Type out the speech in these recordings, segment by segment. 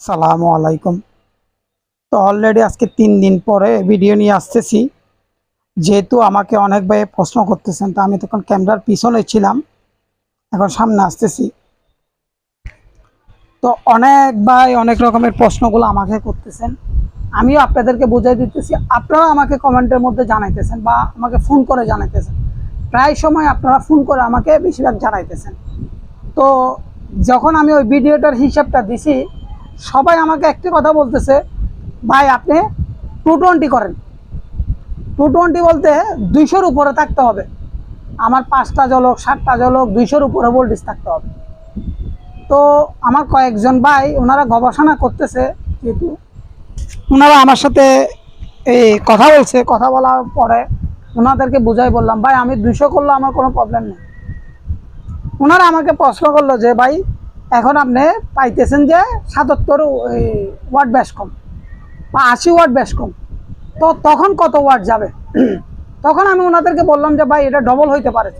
সালামু আলাইকুম। তো অলরেডি আজকে তিন দিন পরে ভিডিও নিয়ে আসতেছি। যেহেতু আমাকে অনেক ভাই প্রশ্ন করতেছেন, তো আমি তখন ক্যামেরার পিছনে ছিলাম। এখন সামনে আসতেছি। তো অনেক ভাই অনেক রকমের প্রশ্নগুলো আমাকে করতেছেন। আমিও আপনাদেরকে বুঝাই দিতেছি। আপনারা আমাকে কমেন্টের মধ্যে জানাইতেছেন বা আমাকে ফোন করে জানাইতেছেন। প্রায় সময় আপনারা ফোন করে আমাকে বেশিরভাগ জানাইতেছেন। তো যখন আমি ওই ভিডিওটার হিসাবটা দিছি সবাই আমাকে একটি কথা বলতেছে, ভাই, আপনি টু টোয়েন্টি করেন। টু টোয়েন্টি বলতে দুইশোর উপরে থাকতে হবে। আমার পাঁচটা জলক সাতটা জলক দুইশোর উপরে ভোল্টেজ থাকতে হবে। তো আমার কয়েকজন ভাই, ওনারা গবেষণা করতেছে, যেহেতু ওনারা আমার সাথে এই কথা বলছে, কথা বলার পরে ওনাদেরকে বুঝাই বললাম, ভাই, আমি দুইশো করলে আমার কোনো প্রবলেম নেই। ওনারা আমাকে প্রশ্ন করল যে, ভাই এখন আপনি পাইতেছেন যে সাতাত্তর ওয়াট ব্যাস কম, বা আশি ওয়াট ব্যাস কম। তো তখন কত ওয়াট যাবে? তখন আমি ওনাদেরকে বললাম যে, ভাই, এটা ডবল হইতে পারে।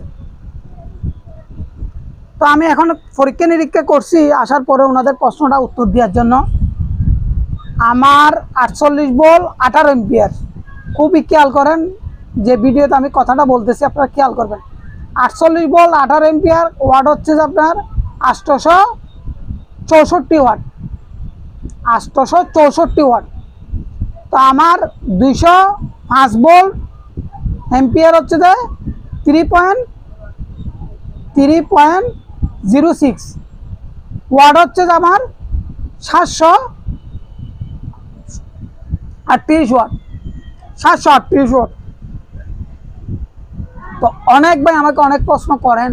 তো আমি এখন পরীক্ষা নিরীক্ষা করছি, আসার পরে ওনাদের প্রশ্নটা উত্তর দেওয়ার জন্য। আমার আটচল্লিশ বল আঠারো এম্পিয়ার খুবই খেয়াল করেন, যে ভিডিওতে আমি কথাটা বলতেছি, আপনারা খেয়াল করবেন। আটচল্লিশ বল আঠারো এম্পিয়ার ওয়াট হচ্ছে আপনার আষ্টশো চৌষট্টি ওয়াট। আষ্টশো চৌষট্টি ওয়াট। তো আমার দুইশো পাঁচ বল এম্পিয়ার হচ্ছে যে three point three point zero six watt হচ্ছে যে আমার সাতশো আটত্রিশ ওয়াট। সাতশো আটত্রিশ ওয়াট। তো অনেক ভাই আমাকে অনেক প্রশ্ন করেন।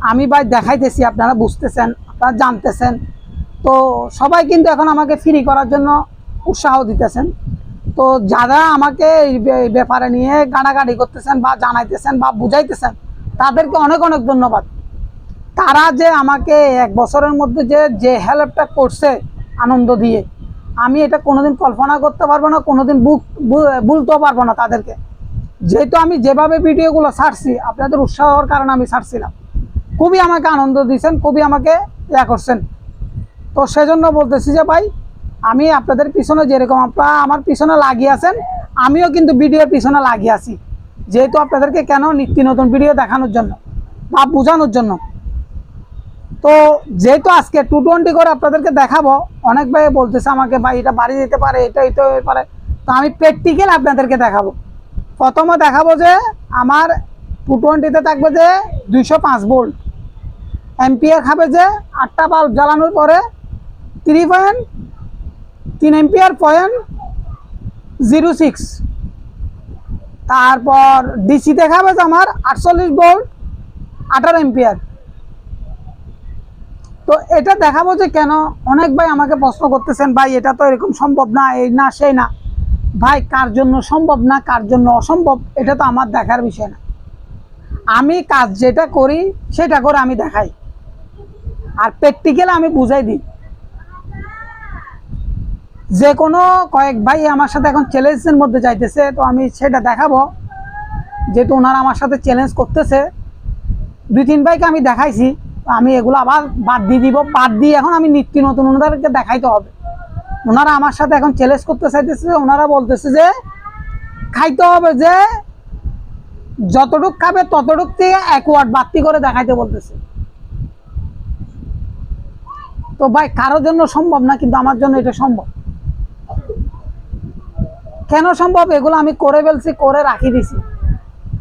আমি ভাই দেখাইতেছি, আপনারা বুঝতেছেন, আপনারা জানতেছেন। তো সবাই কিন্তু এখন আমাকে ফ্রি করার জন্য উৎসাহ দিতেছেন। তো যারা আমাকে এই ব্যাপারে নিয়ে গাড়াগাড়ি করতেছেন বা জানাইতেছেন বা বুঝাইতেছেন, তাদেরকে অনেক অনেক ধন্যবাদ। তারা যে আমাকে এক বছরের মধ্যে যে যে হেল্পটা করছে আনন্দ দিয়ে, আমি এটা কোনোদিন কল্পনা করতে পারব না, কোনোদিন বুক, বু- ভুলতেও পারব না তাদেরকে। যেহেতু আমি যেভাবে ভিডিওগুলো ছাড়ছি, আপনাদের উৎসাহর কারণে আমি ছাড়ছিলাম। খুবই আমাকে আনন্দ দিয়েছেন খুবই আমাকে ইয়া করছেন। তো সেজন্য বলতেছি যে ভাই, আমি আপনাদের পিছনে যেরকম আপনারা আমার পিছনে লাগিয়ে আছেন, আমিও কিন্তু ভিডিওর পিছনে লাগিয়ে আছি। যেহেতু আপনাদেরকে কেন নিত্য নতুন ভিডিও দেখানোর জন্য বা বোঝানোর জন্য। তো যেহেতু আজকে টু টোয়েন্টি করে আপনাদেরকে দেখাবো, অনেক ভাই বলতেছে আমাকে, ভাই, এটা বাড়ি যেতে পারে, এটা এটা পারে। তো আমি প্র্যাকটিক্যাল আপনাদেরকে দেখাবো। প্রথমে দেখাবো যে আমার টু টোয়েন্টিতে থাকবে যে দুইশো পাঁচ ভোল্ট এম্পিয়ার খাবে যে আটটা বাল্ব জ্বালানোর পরে থ্রি পয়েন্ট তিন এম্পিয়ার পয়েন্ট জিরো সিক্স তারপর ডিসিতে খাবে যে আমার আটচল্লিশ ভোল্ট আঠারো এম্পিয়ার তো এটা দেখাবো যে কেন অনেক ভাই আমাকে প্রশ্ন করতেছেন, ভাই, এটা তো এরকম সম্ভব না, এই না, সেই না। ভাই, কার জন্য সম্ভব না, কার জন্য অসম্ভব, এটা তো আমার দেখার বিষয় না। আমি কাজ যেটা করি, সেটা করে আমি দেখাই। আর প্র্যাকটিক্যাল আমি বুঝাই দিই। যে কোনো কয়েক ভাই আমার সাথে এখন চ্যালেঞ্জের মধ্যে যাইতেছে, তো আমি সেটা দেখাবো। যেহেতু ওনারা আমার সাথে চ্যালেঞ্জ করতেছে, দুই তিন ভাইকে আমি দেখাইছি আমি এগুলো আবার বাদ দিয়ে দিব। বাদ দিয়ে এখন আমি নিত্য নতুন ওনাদেরকে দেখাইতে হবে। ওনারা আমার সাথে এখন চ্যালেঞ্জ করতে চাইতেছে, ওনারা বলতেছে যে, খাইতে হবে যে, যতটুক খাবে ততটুক থেকে এক ওয়াট বাড়তি করে দেখাইতে বলতেছে। তো ভাই, কারোর জন্য সম্ভব না, কিন্তু আমার জন্য এটা সম্ভব? কেন সম্ভব? এগুলো আমি করে ফেলছি, করে রাখি দিছি।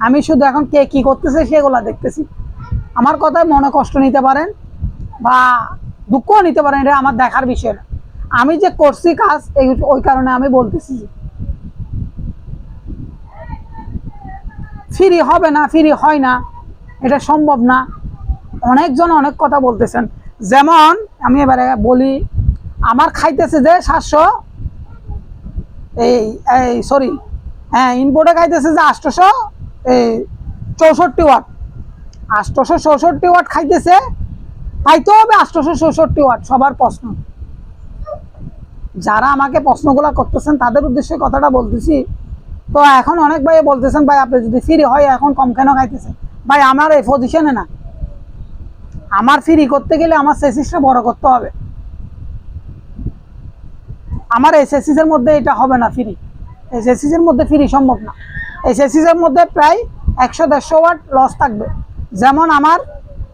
আমি শুধু এখন কে কি করতেছে সেগুলো দেখতেছি। আমার কথায় মনে কষ্ট নিতে পারেন বা দুঃখও নিতে পারেন, এটা আমার দেখার বিষয় না। আমি যে করছি কাজ, এই ওই কারণে আমি বলতেছি ফ্রি হবে না, ফ্রি হয় না, এটা সম্ভব না। অনেকজন অনেক কথা বলতেছেন। যেমন আমি এবারে বলি, আমার খাইতেছে যে সাতশো, এই এই সরি হ্যাঁ ইনপোর্টে খাইতেছে যে আটশোশো, এই, চৌষট্টি ওয়াট। আটশোশো চৌষট্টি ওয়াট খাইতেছে খাইতে হবে আটশোশো চৌষট্টি ওয়াট, সবার প্রশ্ন। যারা আমাকে প্রশ্নগুলো করতেছেন, তাদের উদ্দেশ্যে কথাটা বলতেছি। তো এখন অনেক ভাই বলতেছেন, ভাই, আপনি যদি ফ্রি হয়, এখন কম কেন খাইতেছেন? ভাই, আমার এই পজিশনে না। আমার ফ্রি করতে গেলে আমার সেসিসটা বড় করতে হবে। আমার এসএসসিস এর মধ্যে এটা হবে না ফ্রি এসএসসিস এর মধ্যে ফ্রি সম্ভব না। এসএসসিস এর মধ্যে প্রায় একশো দেড়শো ওয়াট লস থাকবে। যেমন আমার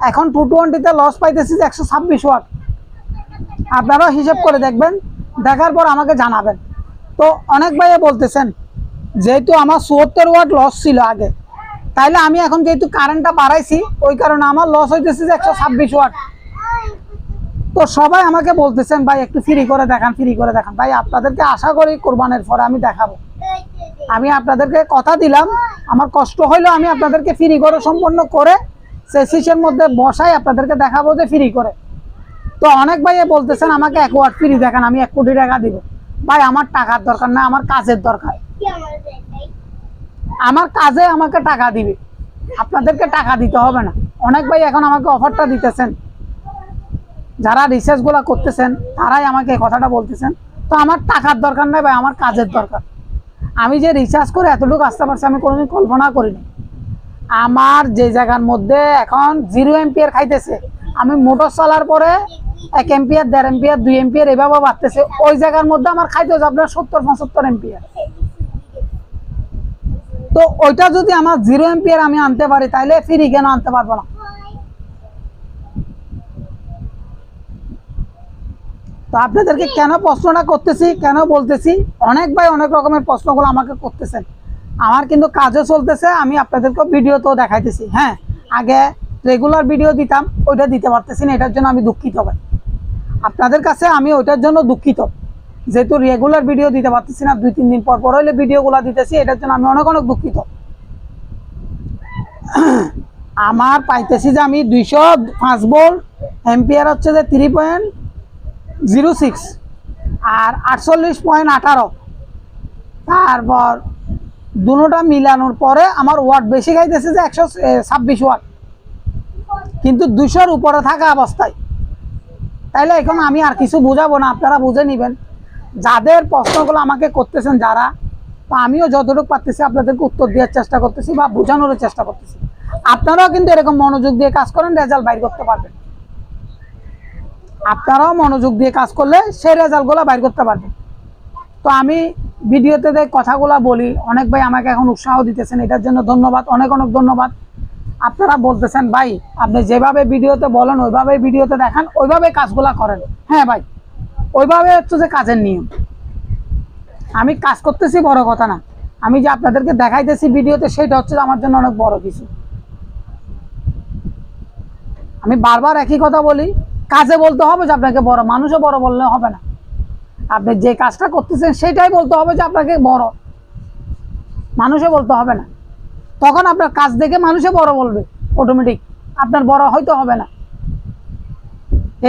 এখন টু টোয়েন্টিতে লস পাইতেছি যে একশো ছাব্বিশ ওয়াট আপনারাও হিসেব করে দেখবেন, দেখার পর আমাকে জানাবেন। তো অনেক ভাইয়া বলতেছেন, যেহেতু আমার চুয়াত্তর ওয়াট লস ছিল আগে তাইলে আমি এখন যেহেতু কারেন্টটা বাড়াইছি, ওই কারণে আমার লস হইতেছে যে একশো ছাব্বিশ ওয়াট তো সবাই আমাকে বলতেছেন, ভাই, একটু ফ্রি করে দেখান ফ্রি করে দেখান। ভাই, আপনাদেরকে আশা করি কোরবানের পরে আমি দেখাবো। আমি আপনাদেরকে কথা দিলাম, আমার কষ্ট হইলেও আমি আপনাদেরকে ফ্রি করে সম্পন্ন করে সেসিসের মধ্যে বসাই আপনাদেরকে দেখাবো যে ফ্রি করে। তো অনেক ভাইয়ে বলতেছেন, আমাকে এক ওয়াট ফ্রি দেখান, আমি এক কোটি টাকা দিব। ভাই, আমার টাকার দরকার না, আমার কাজের দরকার। আমার কাজে আমাকে টাকা দিবে। আপনাদেরকে টাকা দিতে হবে না। অনেক ভাই এখন আমাকে অফারটা দিতেছেন। যারা রিসার্চগুলা করতেছেন, তারাই আমাকে কথাটা বলতেছেন। তো আমার টাকার দরকার নাই ভাই, আমার কাজের দরকার। আমি যে রিসার্চ করে এতটুকু আসতে পারছি, আমি কোনোদিন কল্পনা করিনি। আমার যে জায়গার মধ্যে এখন জিরো এম্পিয়ার খাইতেছে, আমি মোটর চালার পরে এক এম্পিয়ার দেড় এম্পিয়ার দুই এম্পিয়ার এভাবে বাড়তেছে, ওই জায়গার মধ্যে আমার খাইতে হচ্ছে আপনার সত্তর, পঁচাত্তর এম্পিয়ার তো ওইটা যদি আমার জিরো এম্পিয়ার আমি আনতে পারি তাহলে ফ্রি কেন আনতে পারব না? তো আপনাদেরকে কেন প্রশ্নটা করতেছি, কেন বলতেছি? অনেক ভাই অনেক রকমের প্রশ্নগুলো আমাকে করতেছেন। আমার কিন্তু কাজও চলতেছে, আমি আপনাদেরকে ভিডিওতেও দেখাইতেছি। হ্যাঁ আগে রেগুলার ভিডিও দিতাম, ওইটা দিতে পারতেছি না, এটার জন্য আমি দুঃখিত ভাই। আপনাদের কাছে আমি ওইটার জন্য দুঃখিত। যেহেতু রেগুলার ভিডিও দিতে পারতেছি না, দুই, তিন দিন পর পর হইলে ভিডিওগুলো দিতেছি, এটার জন্য আমি অনেক অনেক দুঃখিত। আমার পাইতেছি যে আমি দুইশো পাঁচ বোল্ট এম্পিয়ার হচ্ছে যে থ্রি পয়েন্ট জিরো সিক্স আর আটচল্লিশ পয়েন্ট আঠারো। তারপর দুটোটা মিলানোর পরে আমার ওয়াট বেশি খাইতেছে যে একশো ছাব্বিশ ওয়াট কিন্তু দুশোর উপরে থাকা অবস্থায়। তাইলে এখন আমি আর কিছু বুঝাবো না, আপনারা বুঝে নেবেন। যাদের প্রশ্নগুলো আমাকে করতেছেন যারা, তো আমিও যতটুকু পারতেছি আপনাদেরকে উত্তর দেওয়ার চেষ্টা করতেছি বা বোঝানোর চেষ্টা করতেছি। আপনারাও কিন্তু এরকম মনোযোগ দিয়ে কাজ করেন, রেজাল্ট বাইর করতে পারবেন। আপনারাও মনোযোগ দিয়ে কাজ করলে সেই রেজাল্টগুলো বাইর করতে পারবেন। তো আমি ভিডিওতে যে কথাগুলো বলি, অনেক ভাই আমাকে এখন উৎসাহ দিতেছেন, এটার জন্য ধন্যবাদ, অনেক অনেক ধন্যবাদ। আপনারা বলতেছেন, ভাই, আপনি যেভাবে ভিডিওতে বলেন ওইভাবে ভিডিওতে দেখান ওইভাবে কাজগুলা করেন। হ্যাঁ ভাই। ওইভাবে হচ্ছে যে কাজের নিয়ম। আমি কাজ করতেছি, বড় কথা না। আমি যে আপনাদেরকে দেখাইতেছি ভিডিওতে, সেটা হচ্ছে আমার জন্য অনেক বড় কিছু। আমি বারবার একই কথা বলি, কাজে বলতে হবে যে আপনাকে বড়, মানুষও বড় বললে হবে না। আপনি যে কাজটা করতেছেন, সেটাই বলতে হবে যে আপনাকে বড়। মানুষও বলতে হবে না। তখন আপনার কাজ দেখে মানুষে বড় বলবে অটোমেটিক আপনার বড় হয়তো হবে না।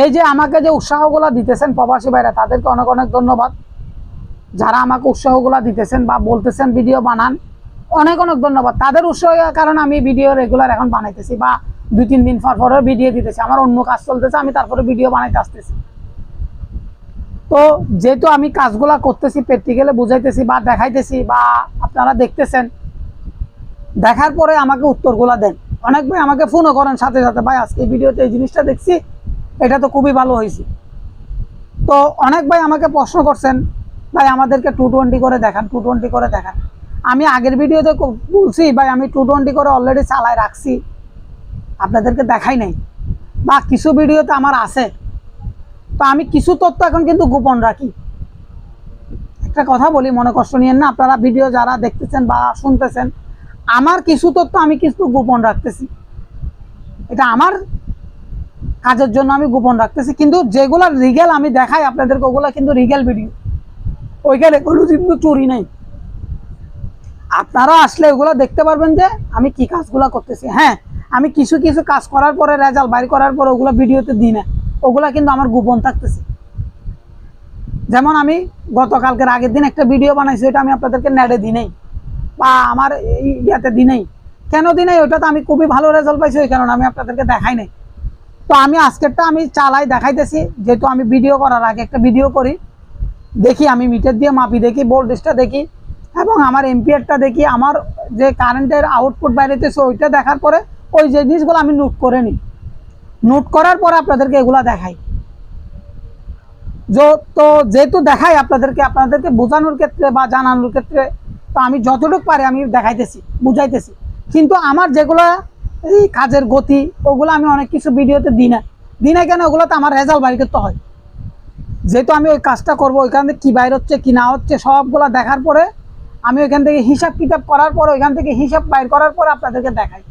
এই যে আমাকে যে উৎসাহগুলো দিতেছেন প্রবাসী ভাইরা, তাদেরকে অনেক অনেক ধন্যবাদ। যারা আমাকে উৎসাহগুলো দিতেছেন বা বলতেছেন ভিডিও বানান, অনেক অনেক ধন্যবাদ। তাদের উৎসাহের কারণে আমি ভিডিও রেগুলার এখন বানাইতেছি বা দুই, তিন দিন পর পরে ভিডিও দিতেছি। আমার অন্য কাজ চলতেছে, আমি তারপরে ভিডিও বানাইতে আসতেছি। তো যেহেতু আমি কাজগুলা করতেছি প্র্যাকটিক্যালে বুঝাইতেছি বা দেখাইতেছি বা আপনারা দেখতেছেন, দেখার পরে আমাকে উত্তরগুলা দেন। অনেক ভাই আমাকে ফোনও করেন সাথে সাথে, ভাই, আজকে ভিডিওতে এই জিনিসটা দেখছি এটা তো খুবই ভালো হয়েছে। তো অনেক ভাই আমাকে প্রশ্ন করছেন, ভাই, আমাদেরকে টু টোয়েন্টি করে দেখান টু টোয়েন্টি করে দেখান। আমি আগের ভিডিওতে বলছি, ভাই, আমি টু টোয়েন্টি করে অলরেডি চালায় রাখছি। আপনাদেরকে দেখাই নাই। বা কিছু ভিডিওতে আমার আছে। তো আমি কিছু তথ্য এখন কিন্তু গোপন রাখি। একটা কথা বলি, মনে কষ্ট নিয়েন না, আপনারা ভিডিও যারা দেখতেছেন বা শুনতেছেন, আমার কিছু তথ্য আমি কিছু গোপন রাখতেছি। এটা আমার কাজের জন্য আমি গোপন রাখতেছি। কিন্তু যেগুলো রিগেল আমি দেখাই আপনাদেরকে, ওগুলো কিন্তু রিগেল ভিডিও ওইখানে কোনো কিন্তু চুরি নেই। আপনারা আসলে ওগুলো দেখতে পারবেন যে আমি কি কাজগুলো করতেছি। হ্যাঁ আমি কিছু কিছু কাজ করার পরে রেজাল্ট বাইর করার পরে ওগুলো ভিডিওতে দিই না। ওগুলা কিন্তু আমার গোপন থাকতেছে। যেমন আমি গতকালকের আগের দিন একটা ভিডিও বানাইছি ওটা আমি আপনাদেরকে নেটে দিই নাই। বা আমার ইয়াতে দিই নাই। কেন দিই নাই? ওটা তো আমি খুবই ভালো রেজাল্ট পাইছি, ওই কারণে আমি আপনাদেরকে দেখাই নাই। তো আমি আজকেরটা আমি চালাই দেখাইতেছি, যেহেতু আমি ভিডিও করার আগে একটা ভিডিও করি। দেখি আমি মিটার দিয়ে মাপি, দেখি ভোল্টেজটা দেখি, এবং আমার এমপিআরটা দেখি, আমার যে কারেন্টের আউটপুট বাইরেতেছে ওইটা দেখার পরে ওই যে জিনিসগুলো আমি নোট করে নিই। নোট করার পরে আপনাদেরকে এগুলা দেখাই। তো যেহেতু দেখাই আপনাদেরকে আপনাদেরকে বোঝানোর ক্ষেত্রে বা জানানোর ক্ষেত্রে, তো আমি যতটুকু পারি আমি দেখাইতেছি, বুঝাইতেছি। কিন্তু আমার যেগুলো এই কাজের গতি, ওগুলো আমি অনেক কিছু ভিডিওতে দিই না। দিই না কেন? ওগুলো তো আমার রেজাল্ট বাড়ি করতে হয়। যেহেতু আমি ওই কাজটা করব, ওইখান থেকে কী বাইর হচ্ছে, কী না হচ্ছে, সবগুলো দেখার পরে আমি ওইখান থেকে হিসাব কিতাব করার পর, ওইখান থেকে হিসাব বাইর করার পর আপনাদেরকে দেখাই।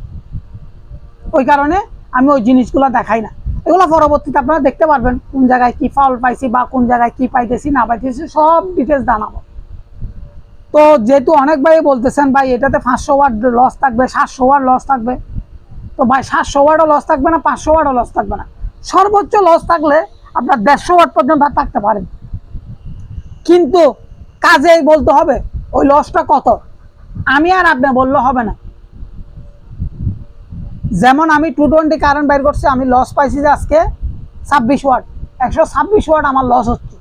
ওই কারণে আমি ওই জিনিসগুলো দেখাই না। এগুলো পরবর্তীতে আপনারা দেখতে পারবেন, কোন জায়গায় কি ফল পাইছি বা কোন জায়গায় কি পাইতেছি, না পাইতেছি, সব ডিটেলস জানাব। তো যেহেতু অনেক ভাই বলতেছেন, ভাই এটাতে পাঁচশো ওয়াট লস থাকবে, সাতশো ওয়াট লস থাকবে। তো ভাই সাতশো ওয়াটও লস থাকবে না, পাঁচশো ওয়াটও লস থাকবে না। সর্বোচ্চ লস থাকলে আপনার দেড়শো ওয়াট পর্যন্ত থাকতে পারেন কিন্তু কাজেই বলতে হবে, ওই লসটা কত? আমি আর আপনি বললে হবে না। যেমন আমি টু টোয়েন্টি কারেন্ট বাইর করছি, আমি লস পাইছি যে আজকে ছাব্বিশ ওয়াট একশো ছাব্বিশ ওয়াট আমার লস হচ্ছে।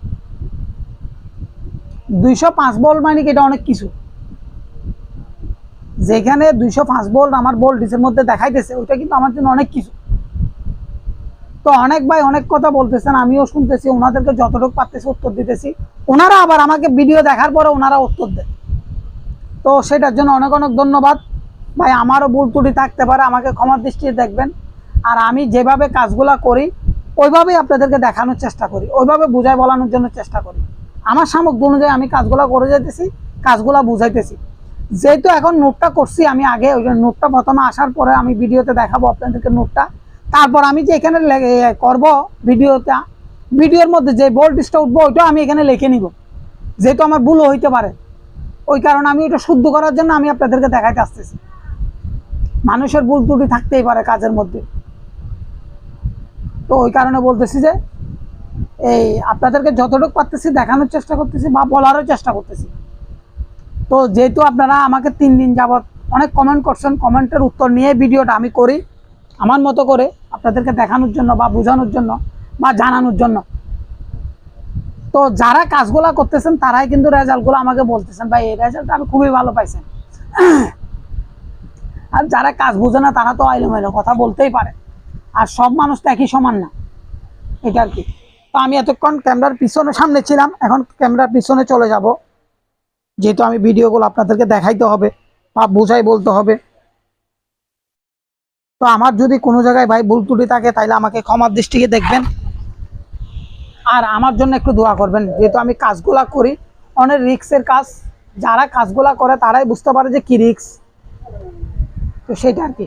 দুইশো পাঁচ বল মানে কি? এটা অনেক কিছু। যেখানে দুইশো পাঁচ বোল্ট আমার ভোল্টেজের মধ্যে দেখাইতেছে, ওইটা কিন্তু আমার জন্য অনেক কিছু। তো অনেক ভাই অনেক কথা বলতেছেন, আমিও শুনতেছি, ওনাদেরকে যতটুকু পারতেছি উত্তর দিতেছি। ওনারা আবার আমাকে ভিডিও দেখার পরে ওনারা উত্তর দেন। তো সেটার জন্য অনেক অনেক ধন্যবাদ। ভাই, আমারও ভুল ত্রুটি থাকতে পারে, আমাকে ক্ষমার দৃষ্টিতে দেখবেন। আর আমি যেভাবে কাজগুলা করি, ওইভাবেই আপনাদেরকে দেখানোর চেষ্টা করি, ওইভাবে বুঝাই বলানোর জন্য চেষ্টা করি। আমার সামগ্রী অনুযায়ী আমি কাজগুলা করে যেতেছি কাজগুলা বুঝাইতেছি। যেহেতু এখন নোটটা করছি, আমি আগে ওই জন্য নোটটা প্রথমে আসার পরে আমি ভিডিওতে দেখাবো আপনাদেরকে নোটটা তারপর আমি যে এখানে করব ভিডিওটা, ভিডিওর মধ্যে যে বোল্টসটা উঠবো, ওইটাও আমি এখানে লিখে নিব। যেহেতু আমার ভুলও হইতে পারে, ওই কারণে আমি ওটা শুদ্ধ করার জন্য আমি আপনাদেরকে দেখাইতে আসতেছি। মানুষের ভুল ত্রুটি থাকতেই পারে কাজের মধ্যে। তো ওই কারণে বলতেছি যে, এই আপনাদেরকে যতটুকু পারতেছি দেখানোর চেষ্টা করতেছি বা বলারও চেষ্টা করতেছি। তো যেহেতু আপনারা আমাকে তিন দিন যাবৎ অনেক কমেন্ট করছেন কমেন্টের উত্তর নিয়ে ভিডিওটা আমি করি, আমার মতো করে আপনাদেরকে দেখানোর জন্য বা বোঝানোর জন্য বা জানানোর জন্য। তো যারা কাজগুলা করতেছেন, তারাই কিন্তু রেজাল্টগুলো আমাকে বলতেছেন। ভাই, এই রেজাল্টটা আমি খুবই ভালো পাইছেন। আর যারা কাজ বোঝে না, তারা তো আইলো মাইলো কথা বলতেই পারে। আর সব মানুষ তো একই সমান না। এটা আর কি। তো আমি এতক্ষণ ক্যামেরার পিছনে, সামনে ছিলাম। এখন ক্যামেরার পিছনে চলে যাব। যেহেতু আমি ভিডিওগুলো আপনাদেরকে দেখাইতে হবে, বা বোঝাই বলতে হবে। তো আমার যদি কোনো জায়গায় ভাই ভুল ত্রুটি থাকে তাহলে আমাকে ক্ষমার দৃষ্টিকে দেখবেন। আর আমার জন্য একটু দোয়া করবেন, যেহেতু আমি কাজগুলা করি, অনেক রিক্সের কাজ, যারা কাজগুলা করে, তারাই বুঝতে পারে যে কি রিক্স তো সেটা আর কি।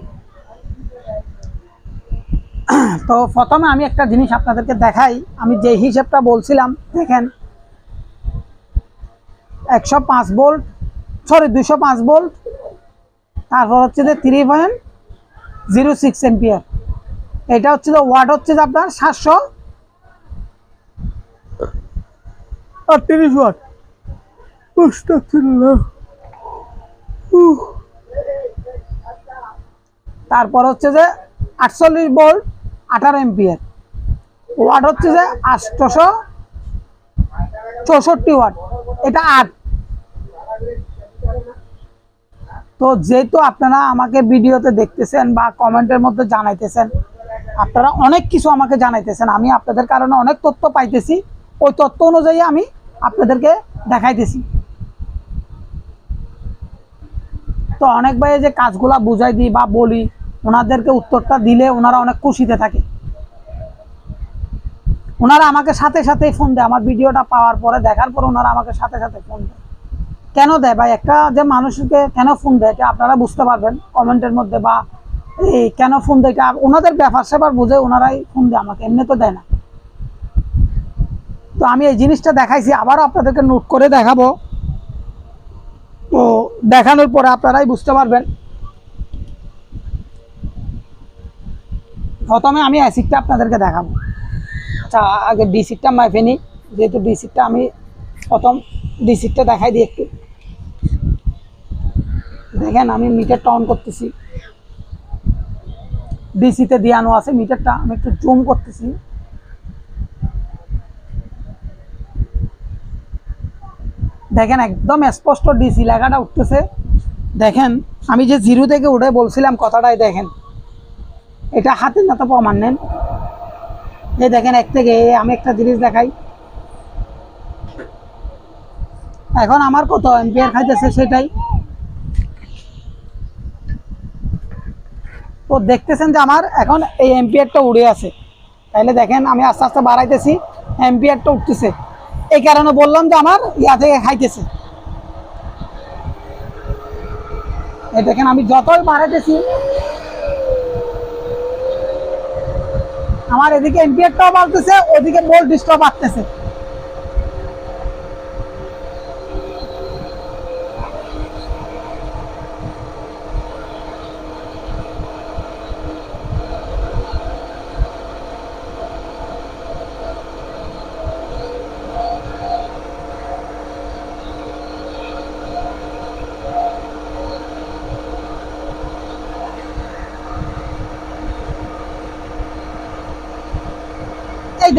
তো প্রথমে আমি একটা জিনিস আপনাদেরকে দেখাই। আমি যে হিসেবটা বলছিলাম, দেখেন একশো পাঁচ ভোল্ট সরি দুশো পাঁচ ভোল্ট তারপর হচ্ছে যে three point zero six ampere এটা হচ্ছে যে ওয়াট হচ্ছে যে আপনার সাতশো আটত্রিশ ওয়াট। তারপর হচ্ছে যে আটচল্লিশ ভোল্ট আঠারো এম্পিয়ার ওয়াট হচ্ছে যে আটশোশো চৌষট্টি ওয়াট এটা আট। তো যেহেতু আপনারা আমাকে ভিডিওতে দেখতেছেন বা কমেন্টের মধ্যে জানাইতেছেন, আপনারা অনেক কিছু আমাকে জানাইতেছেন, আমি আপনাদের কারণে অনেক তথ্য পাইতেছি, ওই তথ্য অনুযায়ী আমি আপনাদেরকে দেখাইতেছি। তো অনেক ভাই যে কাজগুলা বুঝাই দিই বা বলি, ওনাদেরকে উত্তরটা দিলে ওনারা অনেক খুশিতে থাকে। ওনারা আমাকে সাথে সাথেই ফোন দেয়, আমার ভিডিওটা পাওয়ার পরে দেখার পর ওনারা আমাকে সাথে সাথে ফোন দেয়। কেন দেয় ভাই একটা যে মানুষকে কেন ফোন দেয়, এটা আপনারা বুঝতে পারবেন কমেন্টের মধ্যে বা এই কেন ফোন দেয়, এটা ওনাদের ব্যাপার সেবার বুঝে ওনারাই ফোন দেয়, আমাকে এমনি তো দেয় না। তো আমি এই জিনিসটা দেখাইছি, আবারও আপনাদেরকে নোট করে দেখাবো। তো দেখানোর পরে আপনারাই বুঝতে পারবেন। প্রথমে আমি অ্যাসিডটা আপনাদেরকে দেখাবো। আচ্ছা আগে ডি সিটটা মাইফে নিই, যেহেতু ডি সিটটা আমি প্রথম ডি সিটটা দেখাই দিই একটু। দেখেন, আমি মিটারটা অন করতেছি। ডিসিতে দিয়ানো আছে মিটারটা আমি একটু জুম করতেছি। দেখেন, একদম স্পষ্ট ডিসি লেখাটা উঠতেছে। দেখেন, আমি যে জিরো থেকে উঠে বলছিলাম কথাটাই, দেখেন। এটা হাতে না তো প্রমাণ নেন। এই দেখেন, এক থেকে আমি একটা জিনিস দেখাই। এখন আমার কত এম্পিয়ার খাইতেছে সেটাই। তো দেখতেছেন যে আমার এখন এই এম্পিয়ারটা উড়ে আছে। তাইলে দেখেন আমি আস্তে আস্তে বাড়াইতেছি এম্পিয়ারটা উঠতেছে। এই কারণে বললাম যে আমার ইয়া থেকে খাইতেছে। দেখেন আমি যতই বাড়াইতেছি, আমার এদিকে এম্পিয়ারটাও বাড়তেছে, ওদিকে ভোল্টেজটাও বাড়তেছে।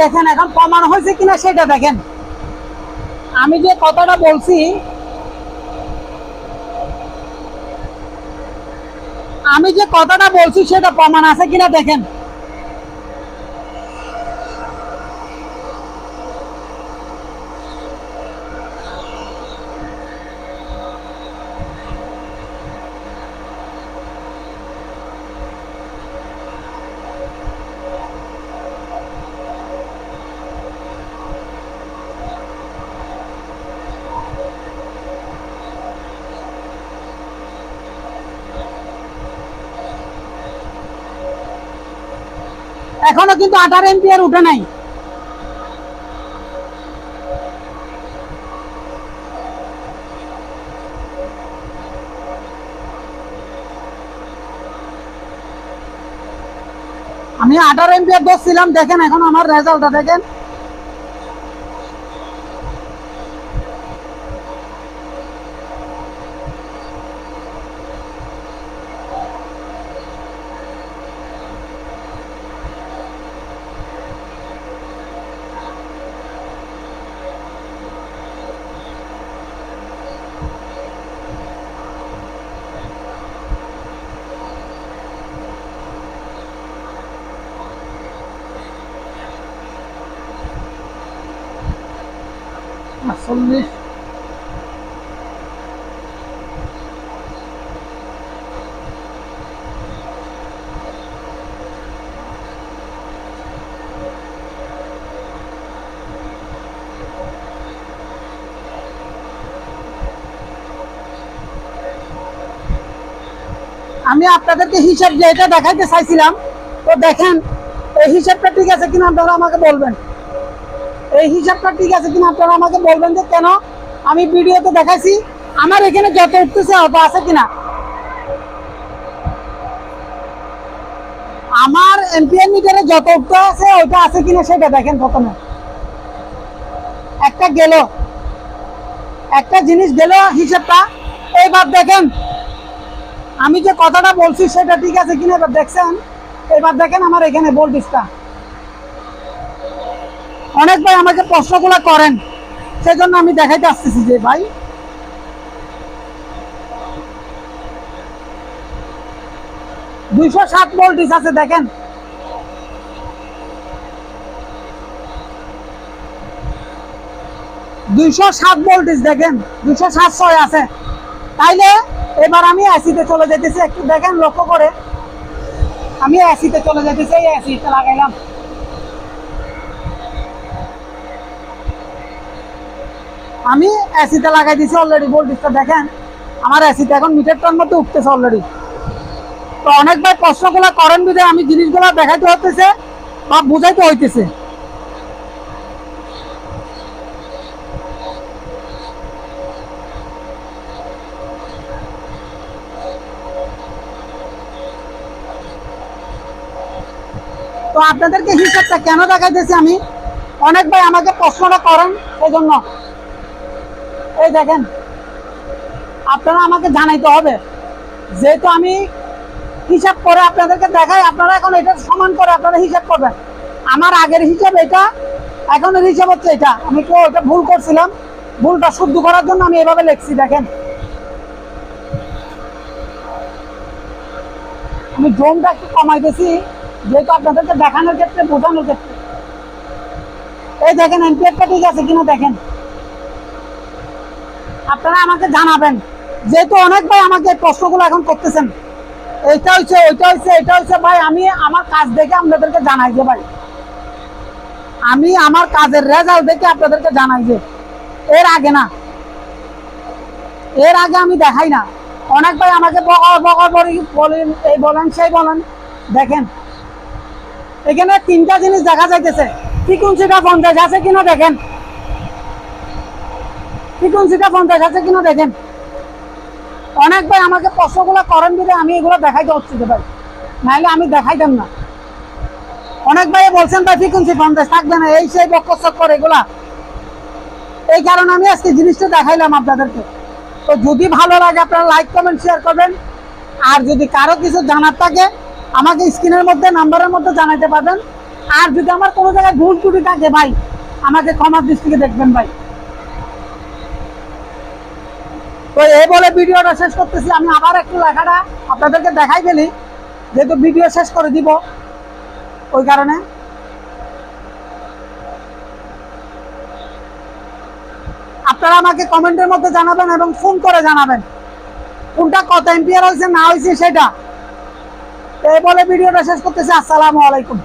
দেখেন এখন প্রমাণ হয়েছে কিনা সেটা দেখেন। আমি যে কথাটা বলছি, আমি যে কথাটা বলছি সেটা প্রমাণ আছে কিনা দেখেন এখনও কিন্তু আঠারো এম্পিয়ার উঠে নাই। আমি আঠারো এম্পিয়ার ছিলাম দেখেন এখন আমার রেজাল্টটা দেখেন। চল্লিশ আমি আপনাদেরকে হিসাব যেটা দেখাইতে চাইছিলাম, তো দেখেন, এই হিসাবটা ঠিক আছে কিনা আপনারা আমাকে বলবেন। এই হিসাবটা ঠিক আছে কিনা আপনারা আমাকে বলবেন যে কেন? আমি ভিডিওতে দেখাইছি, আমার এখানে যত উঠতেছে অত আছে কিনা? আমার এমপিএন মিটারে যত উঠতে আছে, ওইটা আছে কিনা সেটা দেখেন প্রথমে। একটা গেল। একটা জিনিস গেল হিসাবটা। এইবার দেখেন, আমি যে কথাটা বলছি সেটা ঠিক আছে কিনা, এবার দেখছেন? এবার দেখেন আমার এখানে ভোল্টেজটা অনেক ভাই আমাকে প্রশ্নগুলো করেন। সেজন্য আমি দেখাইতে আসতেছি যে ভাই। দুইশো সাত ভোল্টেজ আছে, দেখেন। দুইশো সাত ভোল্টেজ দেখেন। দুইশো সাত ছয় আছে। তাইলে এবার আমি এসিতে চলে যেতেছি, একটু দেখেন লক্ষ্য করে। আমি এসিতে চলে যেতেছি, এই এসিতে লাগাইলাম। আমি এসিতে লাগাই দিছি অলরেডি ভোল্টেজটা দেখেন। আমার এসিতে এখন মিটারটার মধ্যে উঠতেছে অলরেডি তো অনেক ভাই প্রশ্নগুলো করেন বুঝে আমি জিনিসগুলো দেখাইতে হতেছে বা বুঝাইতে হইতেছে। তো আপনাদেরকে হিসাবটা কেন দেখাইতেছি আমি? অনেক ভাই আমাকে প্রশ্নটা করেন এই জন্য এই দেখেন, আপনারা আমাকে জানাইতে হবে। যেহেতু আমি হিসাব করে আপনাদেরকে দেখাই, আপনারা এখন এটা সমান করে আপনারা হিসাব করবেন। আমার আগের হিসাব এটা, এখনের হিসাব হচ্ছে এটা। আমি তো এটা ভুল করছিলাম। ভুলটা শুদ্ধ করার জন্য আমি এভাবে লিখছি, দেখেন। আমি ড্রোনটা একটু কমাইতেছি যেহেতু আপনাদেরকে দেখানোর ক্ষেত্রে বোঝানোর ক্ষেত্রে। এই দেখেন এনপিএফটা ঠিক আছে কিনা দেখেন। আপনারা আমাকে জানাবেন। যেহেতু অনেক ভাই আমাকে প্রশ্নগুলো এখন করতেছেন। এইটা হচ্ছে ওইটা হচ্ছে এটা হচ্ছে ভাই, আমি আমার কাজ দেখে আপনাদেরকে জানাই যে ভাই। আমি আমার কাজের রেজাল্ট দেখে আপনাদেরকে জানাই যে, এর আগে না, এর আগে আমি দেখাই না। অনেক ভাই আমাকে বকর বকর বলি- বলেন, এই বলেন, সেই বলেন। দেখেন, এখানে তিনটা জিনিস দেখা যাইতেছে। ফ্রিকুয়েন্সিটা পঞ্চাশ আছে কিনা দেখেন। ফ্রিকুয়েন্সিটা পঞ্চাশ আছে কিনা দেখেন। অনেক ভাই আমাকে প্রশ্নগুলো করেন দিলে আমি এগুলো দেখাইতে হচ্ছে ভাই। নাহলে আমি দেখাইতাম না। অনেক ভাই বলছেন, ভাই ফ্রিকুয়েন্সি পঞ্চাশ থাকবে না? এই সেই বক্কর চক্কর এগুলা। এই কারণে আমি আজকে জিনিসটা দেখাইলাম আপনাদেরকে। তো যদি ভালো লাগে আপনারা লাইক কমেন্ট শেয়ার করবেন। আর যদি কারও কিছু জানার থাকে, আমাকে স্ক্রিনের মধ্যে, নাম্বারের মধ্যে জানাতে পারবেন। আর যদি আমার কোনো জায়গায় ভুল ত্রুটি থাকে ভাই, আমাকে ক্ষমার দৃষ্টিকে দেখবেন ভাই। তো এই বলে ভিডিওটা শেষ করতেছি। আমি আবার একটু লেখাটা আপনাদেরকে দেখাই গেলি যেহেতু ভিডিও শেষ করে দিব ওই কারণে। আপনারা আমাকে কমেন্টের মধ্যে জানাবেন এবং ফোন করে জানাবেন। কোনটা কত এম্পিয়ার হয়েছে, না হয়েছে, সেটা। এই বলে ভিডিওটা শেষ করতেছি। আসসালামু আলাইকুম।